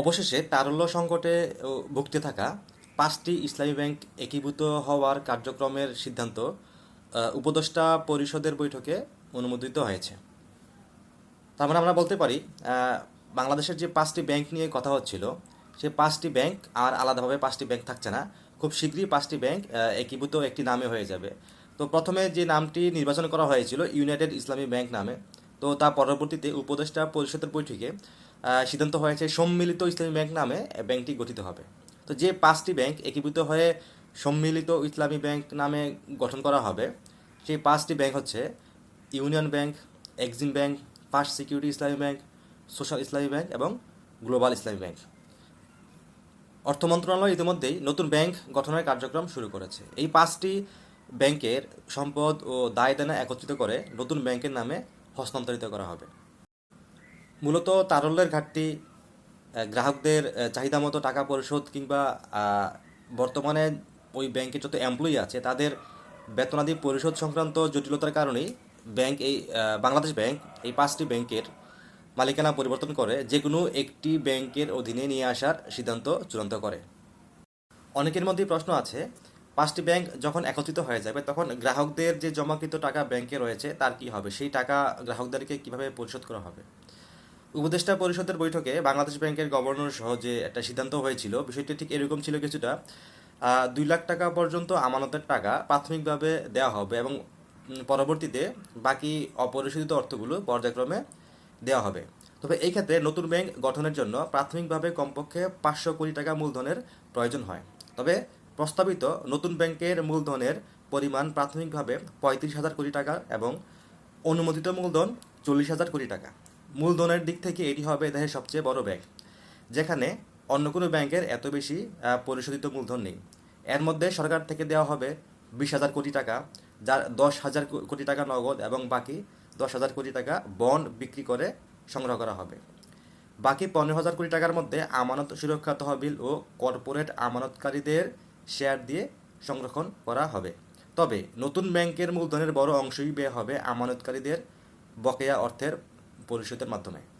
অবশেষে তারল্য সংকটে ভুগতে থাকা পাঁচটি ইসলামী ব্যাংক একীভূত হওয়ার কার্যক্রমের সিদ্ধান্ত উপদেষ্টা পরিষদের বৈঠকে অনুমোদিত হয়েছে। তার মানে আমরা বলতে পারি বাংলাদেশের যে পাঁচটি ব্যাংক নিয়ে কথা হচ্ছিল, সে পাঁচটি ব্যাংক আর আলাদাভাবে পাঁচটি ব্যাংক থাকছে না। খুব শীঘ্রই পাঁচটি ব্যাংক একীভূত একটি নামে হয়ে যাবে। তো প্রথমে যে নামটি নির্বাচন করা হয়েছিল, ইউনাইটেড ইসলামী ব্যাংক নামে। তো তার পরবর্তীতে উপদেষ্টা পরিষদের বৈঠকে সিদ্ধান্ত হয়েছে সম্মিলিত ইসলামী ব্যাংক নামে ব্যাংকটি গঠিত হবে। তো যে পাঁচটি ব্যাংক একীভূত হয়ে সম্মিলিত ইসলামী ব্যাংক নামে গঠন করা হবে, সেই পাঁচটি ব্যাংক হচ্ছে union bank, Exim bank, first security Islami bank, social Islami bank এবং গ্লোবাল ইসলামী ব্যাংক। অর্থ মন্ত্রণালয় ইতিমধ্যেই নতুন ব্যাংক গঠনের কার্যক্রম শুরু করেছে। এই পাঁচটি ব্যাংকের সম্পদ ও দায় দেনা একত্রিত করে নতুন ব্যাংকের নামে হস্তান্তরিত করা হবে। মূলত তারল্যের ঘাটতি গ্রাহকদের চাহিদা মতো টাকা পরিশোধ কিংবা বর্তমানে ওই ব্যাংকে যত এমপ্লয়ি আছে, তাদের বেতনাদি পরিশোধ সংক্রান্ত জটিলতার কারণেই ব্যাংক এই বাংলাদেশ ব্যাংক এই পাঁচটি ব্যাংকের মালিকানা পরিবর্তন করে যে কোনো একটি ব্যাংকের অধীনে নিয়ে আসার সিদ্ধান্ত চূড়ান্ত করে। অনেকের মধ্যেই প্রশ্ন আছে পাঁচটি ব্যাংক যখন একত্রিত হয়ে যাবে, তখন গ্রাহকদের যে জমাকৃত টাকা ব্যাংকে রয়েছে, তার কি হবে? সেই টাকা গ্রাহকদেরকে কীভাবে পরিশোধ করা হবে? উপদেষ্টা পরিষদের বৈঠকে বাংলাদেশ ব্যাংকের গভর্নর সহ যে একটা সিদ্ধান্ত হয়েছিল, বিষয়টি ঠিক এরকম ছিল কিছুটা দুই লাখ টাকা পর্যন্ত আমানতের টাকা প্রাথমিকভাবে দেওয়া হবে এবং পরবর্তীতে বাকি অপরিশোধিত অর্থগুলো পর্যায়ক্রমে দেওয়া হবে। তবে এই ক্ষেত্রে নতুন ব্যাংক গঠনের জন্য প্রাথমিকভাবে কমপক্ষে পাঁচশো কোটি টাকা মূলধনের প্রয়োজন হয়। তবে প্রস্তাবিত নতুন ব্যাংকের মূলধনের পরিমাণ প্রাথমিকভাবে পঁয়ত্রিশ হাজার কোটি টাকা এবং অনুমোদিত মূলধন চল্লিশ হাজার কোটি টাকা। মূলধনের দিক থেকে এটি হবে দেশের সবচেয়ে বড় ব্যাংক, যেখানে অন্য কোনো ব্যাংকের এত বেশি পরিশোধিত মূলধন নেই। এর মধ্যে সরকার থেকে দেওয়া হবে বিশ হাজার কোটি টাকা, যার দশ হাজার কোটি টাকা নগদ এবং বাকি দশ হাজার কোটি টাকা বন্ড বিক্রি করে সংগ্রহ করা হবে। বাকি পনেরো হাজার কোটি টাকার মধ্যে আমানত সুরক্ষা তহবিল ও কর্পোরেট আমানতকারীদের শেয়ার দিয়ে সংরক্ষণ করা হবে। তবে নতুন ব্যাংকের মূলধনের বড় অংশই ব্যয় হবে আমানতকারীদের বকেয়া অর্থের পরিশোধের মাধ্যমে।